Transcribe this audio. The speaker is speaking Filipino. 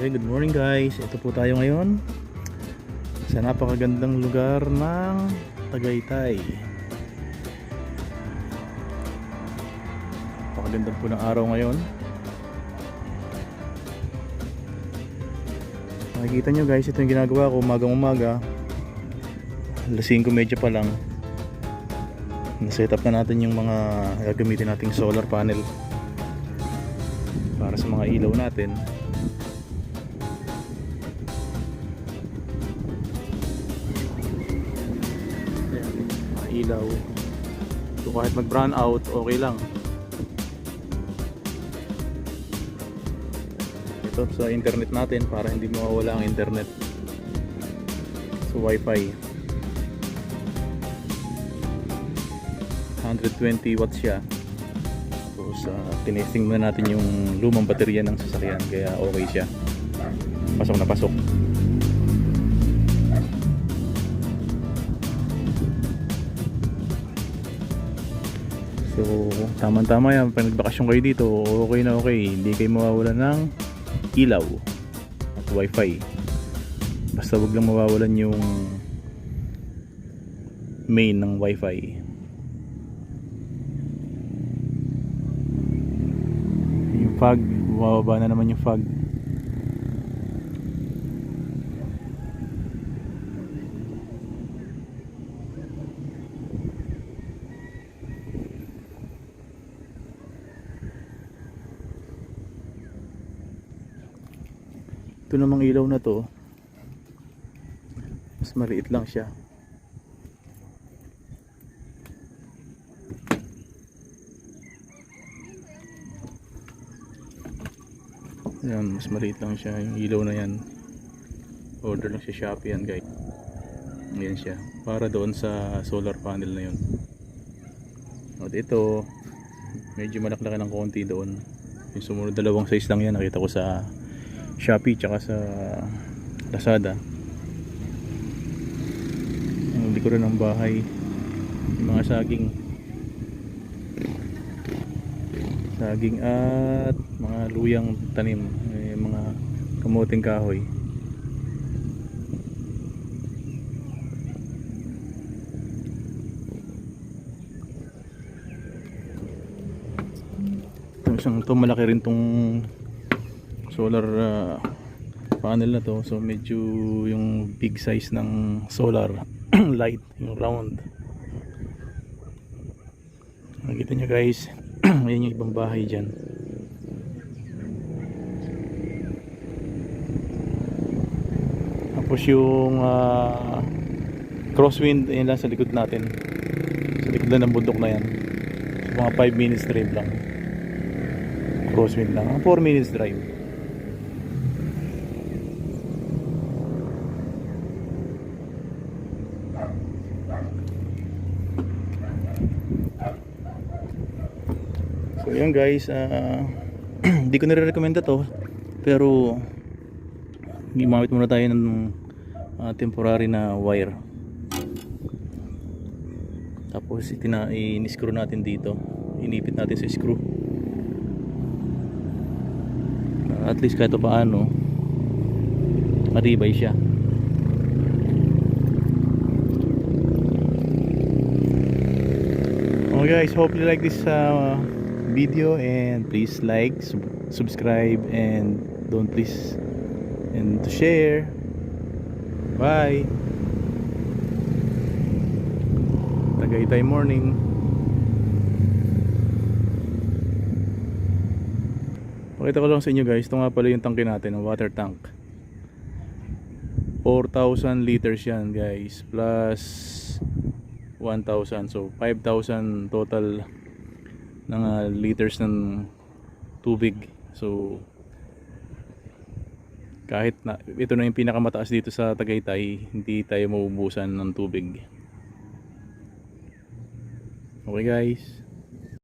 Okay, good morning guys. Ito po tayo ngayon sa napakagandang lugar ng Tagaytay. Napakaganda po ng araw ngayon. Makikita nyo guys, ito yung ginagawa ko umagang umaga. Alas 5.30 pa lang. Naset up na natin yung mga gagamitin nating solar panel para sa mga ilaw natin. Ilaw. So kahit mag brown out, okay lang. Ito sa internet natin para hindi mawawala ang internet. So wifi. 120 watts siya. So sa tinesting muna natin yung lumang baterya ng sasakyan kaya okay siya. Pasok na pasok. So, tama-tama yan. Pag nagbakasyon kayo dito, okay na okay. Hindi kayo mawawala ng ilaw at wifi. Basta wag lang mawawalan yung main ng wifi. Yung fog, bumababa na naman yung fog. Ito namang ilaw na to. Mas maliit lang siya. Yan, mas maliit lang siya. Yung ilaw na yan. Order lang sa Shopee yan guys. Yan siya. Para doon sa solar panel na yun. At ito, medyo malaklaki ng konti doon. Yung sumunod dalawang size lang yan. Nakita ko sa Shopee tsaka sa Lazada. Ang likuran ng bahay. Yung mga saging. Saging at mga luyang tanim. Eh, mga kamuting kahoy. Isang to malaki rin tong solar uh, panel na to. So medyo yung big size ng solar light yung round. Nakita nyo guys. Ayan yung ibang bahay dyan. Tapos yung uh, crosswind ayan lang sa likod natin. Sa likod lang ng bundok na yan. Mga 5 minutes drive lang. Crosswind lang. 4 minutes drive So yan guys, ah, hindi ko nire-recommend to pero gumamit muna tayo ng ah, temporary na wire. Tapos itina i-screw natin dito. Inipit natin sa screw. Ah, at least kahit paano matibay siya. Guys, hope you like this uh, video and please like, sub- subscribe and don't please and to share. Bye. Tagaytay morning. Pakita ko lang sa inyo guys, ito nga pala yung tangke natin, ang water tank. 4,000 liters yan guys, plus 1,000. So 5,000 total ng ah, liters ng tubig. So kahit na ito na yung pinakamataas dito sa Tagaytay, hindi tayo maubusan ng tubig. Okay guys.